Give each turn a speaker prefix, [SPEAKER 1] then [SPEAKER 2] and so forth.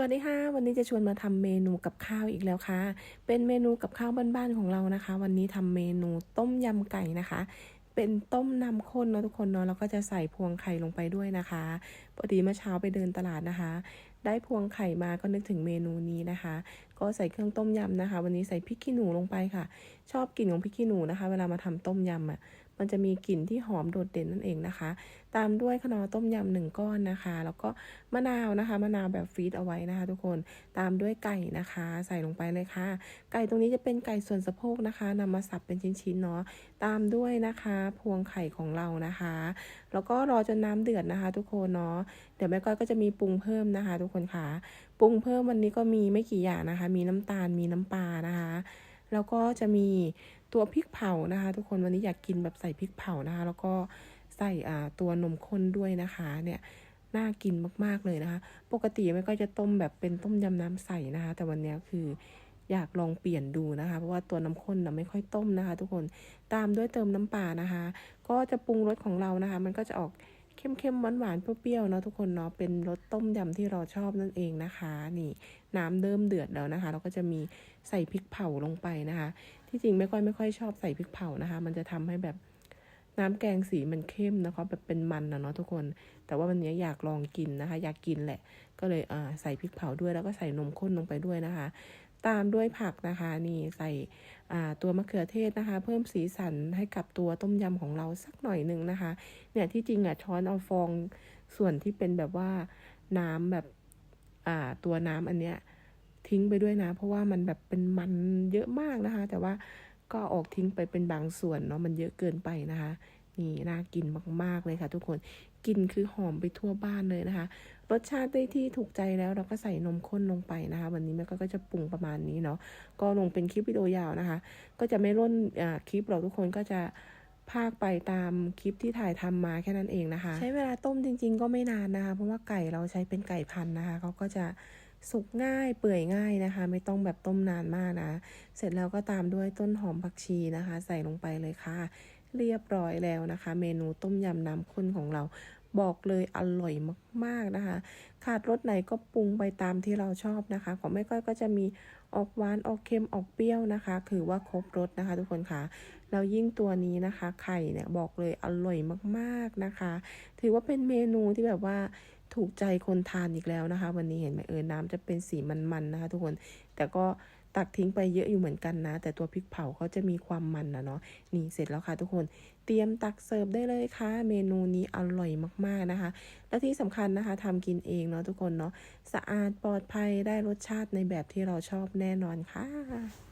[SPEAKER 1] วัสดีค่ะ วันนี้จะชวนมาทำเมนูกับข้าวอีกแล้วค่ะ เป็นเมนูกับข้าวบ้านๆของเรานะคะ วันนี้ทำเมนูต้มยำไก่นะคะ เป็นต้มน้ำข้นเนาะทุกคนเนาะแล้วก็จะใส่พวงไข่ลงไปด้วยนะคะพอดีเมื่อเช้าไปเดินตลาดนะคะ ได้พวงไข่มาก็นึกถึงเมนูนี้นะคะ ก็ใส่เครื่องต้มยำนะคะ วันนี้ใส่พริกขี้หนูลงไปค่ะ ชอบกลิ่นของพริกขี้หนูนะคะ เวลามาทำต้มยำอะ มันจะมีกลิ่นที่หอมโดดเด่นนั่นเองนะคะ ตามด้วยขนอต้มยำหนึ่งก้อนนะคะ แล้วก็มะนาวนะคะ มะนาวแบบฟรีดเอาไว้นะคะ ทุกคน ตามด้วยไก่นะคะ ใส่ลงไปเลยค่ะ ไก่ตรงนี้จะเป็นไก่ส่วนสะโพกนะคะนำมาสับเป็นชิ้นๆเนาะ ตามด้วยนะคะ พวงไข่ของเรานะคะ แล้วก็รอจนน้ำเดือดนะคะ ทุกคนเนาะ เดี๋ยวแม่ก้อยก็จะมีปรุงเพิ่มนะคะ ทุกคนค่ะ ปรุงเพิ่มวันนี้ก็มีไม่กี่อย่างนะคะ มีน้ำตาล มีน้ำปลานะคะ แล้วก็จะมีตัวพริกเผานะคะ ทุกคนวันนี้อยากกินแบบใส่พริกเผานะคะ แล้วก็ใส่ตัวนมข้นด้วยนะคะเนี่ยน่ากินมากๆเลยนะคะ ปกติไม่ก็จะต้มแบบเป็นต้มยำน้ำใสนะคะ แต่วันนี้คืออยากลองเปลี่ยนดูนะคะ เพราะว่าตัวน้ำข้นนะไม่ค่อยต้มนะคะ ทุกคนตามด้วยเติมน้ำปลานะคะ ก็จะปรุงรสของเรานะคะ มันก็จะออก เข้มๆหวานๆเปรี้ยวๆเนาะทุกคนเนาะเป็นรสต้มยำที่เราชอบนั่นเองนะคะ นี่น้ำเริ่มเดือดแล้วนะคะ เราก็จะมีใส่พริกเผาลงไปนะคะ ที่จริงไม่ค่อยไม่ค่อยชอบใส่พริกเผานะคะ มันจะทำให้แบบน้ำแกงสีมันเข้มนะคะแบบเป็นมันนะเนาะทุกคน แต่ว่าวันนี้อยากลองกินนะคะ อยากกินแหละ ก็เลยอ่าใส่พริกเผาด้วยแล้วก็ใส่นมข้นลงไปด้วยนะคะ ตามด้วยผักนะคะนี่ใส่ตัวมะเขือเทศนะคะ เพิ่มสีสันให้กับตัวต้มยำของเราสักหน่อยหนึ่งนะคะ เนี่ยที่จริงอะช้อนเอาฟองส่วนที่เป็นแบบว่าน้ำแบบตัวน้ำอันเนี้ยทิ้งไปด้วยนะ เพราะว่ามันแบบเป็นมันเยอะมากนะคะ แต่ว่าก็ออกทิ้งไปเป็นบางส่วนเนาะมันเยอะเกินไปนะคะ นี่น่ากินมาก ๆ เลยค่ะทุกคนกลินคือหอมไปทั่วบ้านเลยนะคะ รสชาติได้ที่ถูกใจแล้วเราก็ใส่นมข้นลงไปนะคะ วันนี้แม่ก็จะปรุงประมาณนี้เนาะก็ลงเป็นคลิปวิดีโอยาวนะคะ ก็จะไม่ร่นคลิปเราทุกคนก็จะพากไปตามคลิปที่ถ่ายทำมาแค่นั้นเองนะคะ ใช้เวลาต้มจริง ๆ ก็ไม่นานนะคะ เพราะว่าไก่เราใช้เป็นไก่พันธุ์นะคะเขาก็จะสุกง่ายเปื่อยง่ายนะคะ ไม่ต้องแบบต้มนานมากนะ เสร็จแล้วก็ตามด้วยต้นหอมผักชีนะคะ ใส่ลงไปเลยค่ะ เรียบร้อยแล้วนะคะ เมนูต้มยำน้ำข้นของเรา บอกเลยอร่อยมากๆนะคะ ขาดรสไหนก็ปรุงไปตามที่เราชอบนะคะ ของแม่ก้อยก็จะมีออกหวานออกเค็มออกเปรี้ยวนะคะ คือว่าครบรสนะคะ ทุกคนค่ะแล้วยิ่งตัวนี้นะคะ ไข่เนี่ยบอกเลยอร่อยมากๆนะคะ ถือว่าเป็นเมนูที่แบบว่าถูกใจคนทานอีกแล้วนะคะ วันนี้เห็นไหมเออน้ำจะเป็นสีมันๆนะคะ ทุกคนแต่ก็ ตักทิ้งไปเยอะอยู่เหมือนกันนะ แต่ตัวพริกเผาเขาจะมีความมันนะเนาะนี่เสร็จแล้วค่ะทุกคนเตรียมตักเสิร์ฟได้เลยค่ะ เมนูนี้อร่อยมากๆนะคะ และที่สำคัญนะคะทำกินเองเนาะทุกคนเนาะสะอาดปลอดภัยได้รสชาติในแบบที่เราชอบแน่นอนค่ะ